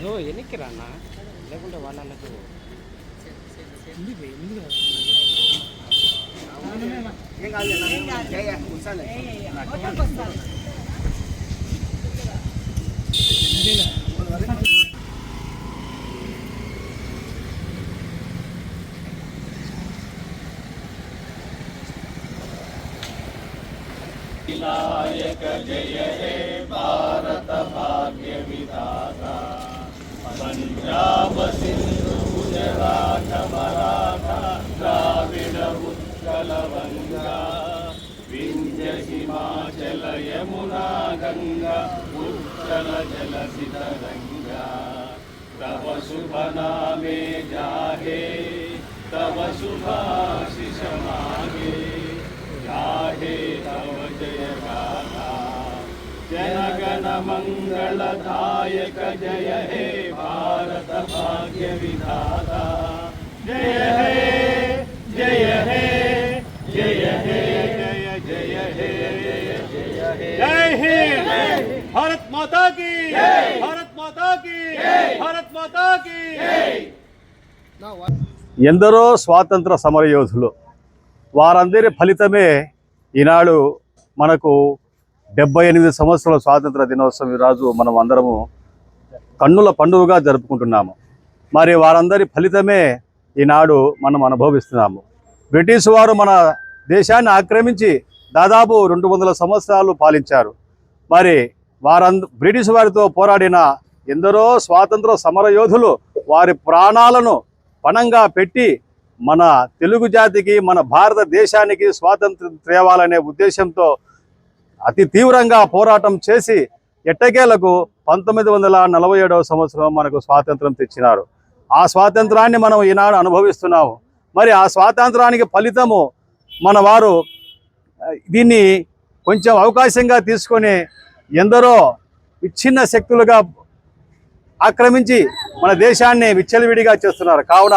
నువ్వు ఎన్నికి రానా లేకుంటే వాళ్ళకు ఏం కాదు नायक जय हे भारत भाग्य विधाता पंजाब सिंधु गुजरात मराठा, द्राविड उत्कल वंगा। विंध्य हिमाचल यमुना गंगा, उत्कल जल सितरंगा तव शुभ नामे जाहे, तव शुभाशिष मा जय हे जय हे जय हे जय जय हे जय हिंद भारत माता की भारत माता की भारत माता की ఎందరో స్వాతంత్ర సమరయోధులు వారందరి ఫలితమే ఈనాడు మనకు డెబ్బై ఎనిమిది సంవత్సరాల స్వాతంత్ర దినోత్సవం ఈరోజు మనం అందరము కన్నుల పండుగగా జరుపుకుంటున్నాము. మరి వారందరి ఫలితమే ఈనాడు మనం అనుభవిస్తున్నాము. బ్రిటిష్ వారు మన దేశాన్ని ఆక్రమించి దాదాపు రెండు వందల సంవత్సరాలు పాలించారు. మరి వారంద బ్రిటిష్ వారితో పోరాడిన ఎందరో స్వాతంత్ర సమరయోధులు వారి ప్రాణాలను పణంగా పెట్టి మన తెలుగు జాతికి మన భారతదేశానికి స్వాతంత్రం తేవాలనే ఉద్దేశంతో అతి తీవ్రంగా పోరాటం చేసి ఎట్టకేలకు పంతొమ్మిది వందల నలభై ఏడవ సంవత్సరం మనకు స్వాతంత్రం తెచ్చినారు. ఆ స్వాతంత్రాన్ని మనం ఈనాడు అనుభవిస్తున్నాము. మరి ఆ స్వాతంత్రానికి ఫలితము మన వారు దీన్ని కొంచెం అవకాశంగా తీసుకొని ఎందరో విచ్ఛిన్న శక్తులుగా ఆక్రమించి మన దేశాన్ని విచ్చలవిడిగా చేస్తున్నారు. కావున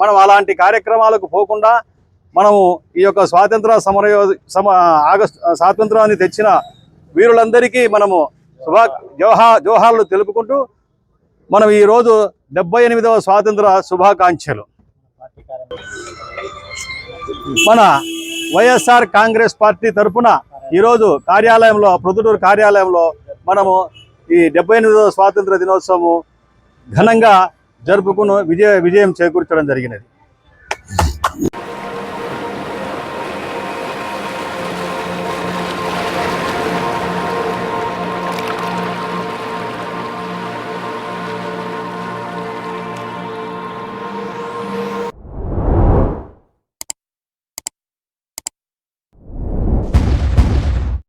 మనం అలాంటి కార్యక్రమాలకు పోకుండా మనము ఈ యొక్క స్వాతంత్ర సమరయో సమ ఆగస్టు స్వాతంత్రాన్ని తెచ్చిన వీరులందరికీ మనము శుభా జోహా జోహార్లు తెలుపుకుంటూ మనం ఈరోజు డెబ్బై ఎనిమిదవ స్వాతంత్ర శుభాకాంక్షలు. మన వైఎస్ఆర్ కాంగ్రెస్ పార్టీ తరఫున ఈరోజు కార్యాలయంలో ప్రొద్దుటూరు కార్యాలయంలో మనము ఈ డెబ్బై ఎనిమిదవ స్వాతంత్ర దినోత్సవము ఘనంగా జరుపుకుని విజయ విజయం చేకూర్చడం జరిగినది.